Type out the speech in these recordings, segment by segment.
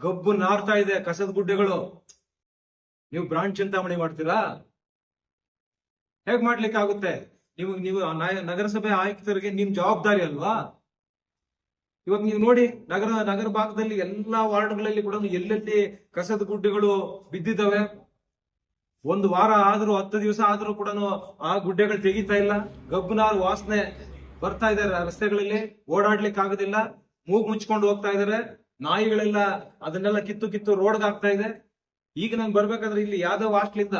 ಗಬ್ಬು ನಾರ್ತಾ ಇದೆ, ಕಸದ ಗುಡ್ಡೆಗಳು. ನೀವು ಬ್ರಾಂಡ್ ಚಿಂತಾಮಣಿ ಮಾಡ್ತೀರಾ? ಹೇಗ್ ಮಾಡ್ಲಿಕ್ಕೆ ಆಗುತ್ತೆ ನೀವು ನೀವು ನಗರಸಭೆ ಆಯುಕ್ತರಿಗೆ ನಿಮ್ ಜವಾಬ್ದಾರಿ ಅಲ್ವಾ? ಇವತ್ತು ನೀವು ನೋಡಿ, ನಗರ ನಗರ ಭಾಗದಲ್ಲಿ ಎಲ್ಲಾ ವಾರ್ಡ್ಗಳಲ್ಲಿ ಕೂಡ ಎಲ್ಲೆಲ್ಲಿ ಕಸದ ಗುಡ್ಡೆಗಳು ಬಿದ್ದಿದ್ದಾವೆ? ಒಂದು ವಾರ ಆದ್ರೂ, ಹತ್ತು ದಿವಸ ಆದ್ರೂ ಕೂಡ ಆ ಗುಡ್ಡೆಗಳು ತೆಗಿತಾ ಇಲ್ಲ. ಗಬ್ಬುನಾರು ವಾಸನೆ ಬರ್ತಾ ಇದಾರೆ ರಸ್ತೆಗಳಲ್ಲಿ ಓಡಾಡ್ಲಿಕ್ಕೆ ಆಗೋದಿಲ್ಲ ಮೂಗು ಮುಚ್ಕೊಂಡು ಹೋಗ್ತಾ ಇದಾರೆ ನಾಯಿಗಳೆಲ್ಲ ಅದನ್ನೆಲ್ಲ ಕಿತ್ತು ಕಿತ್ತು ರೋಡ್ಗೆ ಆಗ್ತಾ ಇದೆ. ಈಗ ನಂಗೆ ಬರ್ಬೇಕಾದ್ರೆ ಇಲ್ಲಿ ಯಾವ್ದೋ ಹಾಸ್ಟ್ಲಿಂದ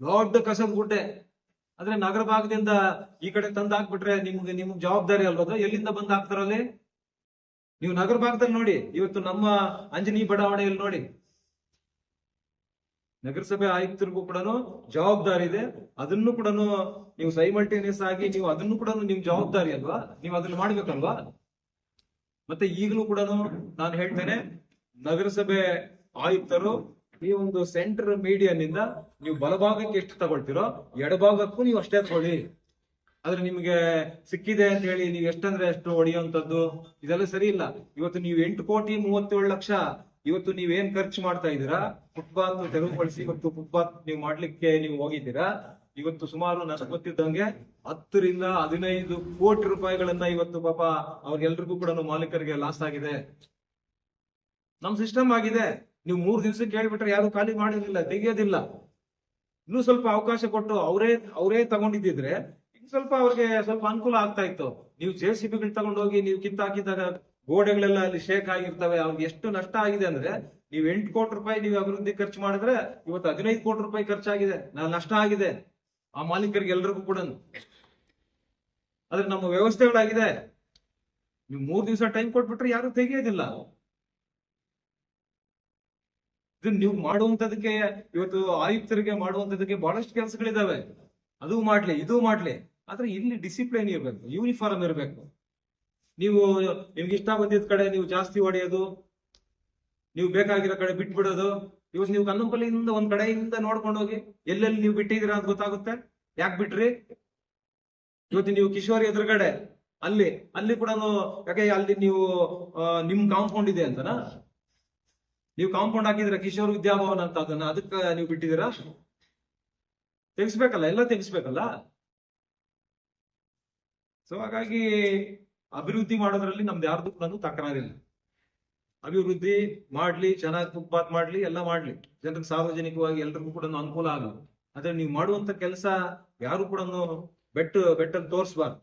ದೊಡ್ಡ ಕಸದ ಗುಡ್ಡೆ. ಆದ್ರೆ ನಗರ ಭಾಗದಿಂದ ಈ ಕಡೆ ತಂದು ಹಾಕ್ಬಿಟ್ರೆ ನಿಮ್ಗೆ ನಿಮ್ಗೆ ಜವಾಬ್ದಾರಿ ಅಲ್ವಾ ಎಲ್ಲಿಂದ ಬಂದ್ ಹಾಕ್ತಾರಲ್ಲಿ ನೀವು ನಗರ ಭಾಗದಲ್ಲಿ ನೋಡಿ, ಇವತ್ತು ನಮ್ಮ ಅಂಜನಿ ಬಡಾವಣೆಯಲ್ಲಿ ನೋಡಿ. ನಗರಸಭೆ ಆಯುಕ್ತರಿಗೂ ಕೂಡ ಜವಾಬ್ದಾರಿ ಇದೆ. ಅದನ್ನು ಕೂಡ ನೀವು ಸೈಮಲ್ಟೇನಿಯಸ್ ಆಗಿ ನೀವು ಅದನ್ನು ಕೂಡ ನಿಮ್ ಜವಾಬ್ದಾರಿ ಅಲ್ವಾ? ನೀವು ಅದನ್ನ ಮಾಡ್ಬೇಕಲ್ವಾ? ಮತ್ತೆ ಈಗಲೂ ಕೂಡ ನಾನು ಹೇಳ್ತೇನೆ, ನಗರಸಭೆ ಆಯುಕ್ತರು, ಈ ಒಂದು ಸೆಂಟರ್ ಮೀಡಿಯನ್ನಿಂದ ನೀವು ಬಲಭಾಗಕ್ಕೆ ಎಷ್ಟು ತಗೊಳ್ತೀರೋ, ಎಡಭಾಗಕ್ಕೂ ನೀವು ಅಷ್ಟೇ ತಗೊಳ್ಳಿ. ಆದ್ರೆ ನಿಮ್ಗೆ ಸಿಕ್ಕಿದೆ ಅಂತ ಹೇಳಿ ನೀವು ಎಷ್ಟಂದ್ರೆ ಎಷ್ಟು ಹೊಡೆಯುವಂತದ್ದು ಇದೆಲ್ಲ ಸರಿ ಇಲ್ಲ. ಇವತ್ತು ನೀವು ಎಂಟು ಕೋಟಿ ಮೂವತ್ತೇಳು ಲಕ್ಷ, ಇವತ್ತು ನೀವೇನ್ ಖರ್ಚು ಮಾಡ್ತಾ ಇದ್ದೀರಾ? ಫುಟ್ಪಾತ್ ತೆರವುಗೊಳಿಸಿ ಇವತ್ತು ಫುಟ್ಪಾತ್ ನೀವು ಮಾಡ್ಲಿಕ್ಕೆ ನೀವು ಹೋಗಿದ್ದೀರಾ? ಇವತ್ತು ಸುಮಾರು ನನಗೆ ಗೊತ್ತಿದ್ದಂಗೆ ಹತ್ತರಿಂದ ಹದಿನೈದು ಕೋಟಿ ರೂಪಾಯಿಗಳನ್ನ ಇವತ್ತು ಪಾಪ ಅವ್ರಿಗೆಲ್ರಿಗೂ ಕೂಡ ಮಾಲೀಕರಿಗೆ ಲಾಸ್ ಆಗಿದೆ. ನಮ್ ಸಿಸ್ಟಮ್ ಆಗಿದೆ. ನೀವು ಮೂರ್ ದಿವ್ಸಕ್ಕೆ ಹೇಳ್ಬಿಟ್ರೆ ಯಾರು ಖಾಲಿ ಮಾಡೋದಿಲ್ಲ ತೆಗಿಯೋದಿಲ್ಲ. ಇನ್ನೂ ಸ್ವಲ್ಪ ಅವಕಾಶ ಕೊಟ್ಟು ಅವರೇ ಅವರೇ ತಗೊಂಡಿದ್ದಿದ್ರೆ ಸ್ವಲ್ಪ ಅವ್ರಿಗೆ ಸ್ವಲ್ಪ ಅನುಕೂಲ ಆಗ್ತಾ ಇತ್ತು. ನೀವು ಜೆ ಸಿ ಬಿಗಳು ತಗೊಂಡೋಗಿ ನೀವು ಕಿತ್ತಾಕಿದಾಗ ಗೋಡೆಗಳೆಲ್ಲ ಅಲ್ಲಿ ಶೇಕ್ ಆಗಿರ್ತವೆ, ಅವ್ರಿಗೆ ಎಷ್ಟು ನಷ್ಟ ಆಗಿದೆ ಅಂದ್ರೆ ನೀವು ಎಂಟು ಕೋಟಿ ರೂಪಾಯಿ ನೀವು ಅಭಿವೃದ್ಧಿ ಖರ್ಚು ಮಾಡಿದ್ರೆ ಇವತ್ತು ಹದಿನೈದು ಕೋಟಿ ರೂಪಾಯಿ ಖರ್ಚಾಗಿದೆ, ನಾ- ನಷ್ಟ ಆಗಿದೆ. ಆ ಮಾಲೀಕರಿಗೆ ಎಲ್ರಿಗೂ ಕೂಡ. ಆದ್ರೆ ನಮ್ಮ ವ್ಯವಸ್ಥೆಗಳಾಗಿದೆ. ನೀವು ಮೂರ್ ದಿವಸ ಟೈಮ್ ಕೊಟ್ಬಿಟ್ರೆ ಯಾರು ತೆಗಿಯೋದಿಲ್ಲ. ನೀವು ಮಾಡುವಂತದಕ್ಕೆ ಇವತ್ತು ಆಯುಕ್ತರಿಗೆ ಮಾಡುವಂತದಕ್ಕೆ ಬಹಳಷ್ಟು ಕೆಲಸಗಳಿದಾವೆ. ಅದು ಮಾಡ್ಲಿ, ಇದು ಮಾಡ್ಲಿ. ಆದ್ರೆ ಇಲ್ಲಿ ಡಿಸಿಪ್ಲಿನ್ ಇರಬೇಕು ಯೂನಿಫಾರ್ಮ್ ಇರಬೇಕು. ನೀವು, ನಿಮ್ಗೆ ಇಷ್ಟ ಬಂದಿದ್ದ ಕಡೆ ನೀವು ಜಾಸ್ತಿ ಹೊಡೆಯೋದು, ನೀವು ಬೇಕಾಗಿರೋ ಕಡೆ ಬಿಟ್ಬಿಡೋದು. ಇವತ್ತು ನೀವು ಕನ್ನಂಪಲ್ಲಿಯಿಂದ ಒಂದ್ ಕಡೆಯಿಂದ ನೋಡ್ಕೊಂಡು ಹೋಗಿ ಎಲ್ಲೆಲ್ಲಿ ನೀವು ಬಿಟ್ಟಿದ್ದೀರಾ ಅಂತ ಗೊತ್ತಾಗುತ್ತೆ? ಯಾಕೆ ಬಿಟ್ರಿ? ಇವತ್ತು ನೀವು ಕಿಶೋರ್ ಎದುರುಗಡೆ, ಅಲ್ಲಿ ಅಲ್ಲಿ ಕೂಡ ಯಾಕೆ ಅಲ್ಲಿ ನೀವು ನಿಮ್ ಕಾಂಪೌಂಡ್ ಇದೆ ಅಂತನ? ನೀವು ಕಾಂಪೌಂಡ್ ಹಾಕಿದ್ರೆ ಕಿಶೋರ್ ವಿದ್ಯಾಭವನ ಅಂತ ಅದನ್ನ ಅದಕ್ಕೆ ನೀವು ಬಿಟ್ಟಿದ್ದೀರಾ? ತೆಗಿಸ್ಬೇಕಲ್ಲ, ಎಲ್ಲ ತೆಗಿಸ್ಬೇಕಲ್ಲ? ಸೊ ಹಾಗಾಗಿ ಅಭಿವೃದ್ಧಿ ಮಾಡೋದ್ರಲ್ಲಿ ನಮ್ದು ಯಾರ್ದು ಕೂಡ ತಕರಾರಿಲ್ಲ ಅಭಿವೃದ್ಧಿ ಮಾಡ್ಲಿ, ಚೆನ್ನಾಗಿ ಫುಟ್ಪಾತ್ ಮಾಡ್ಲಿ, ಎಲ್ಲ ಮಾಡ್ಲಿ. ಜನರಿಗೆ ಸಾರ್ವಜನಿಕವಾಗಿ ಎಲ್ರಿಗೂ ಕೂಡ ಅನುಕೂಲ ಆಗಲ್ಲ. ಆದ್ರೆ ನೀವು ಮಾಡುವಂತ ಕೆಲಸ ಯಾರು ಕೂಡ ಬೆಟ್ಟು ಬೆಟ್ಟಲ್ಲಿ ತೋರಿಸ್ಬಾರ್ದು.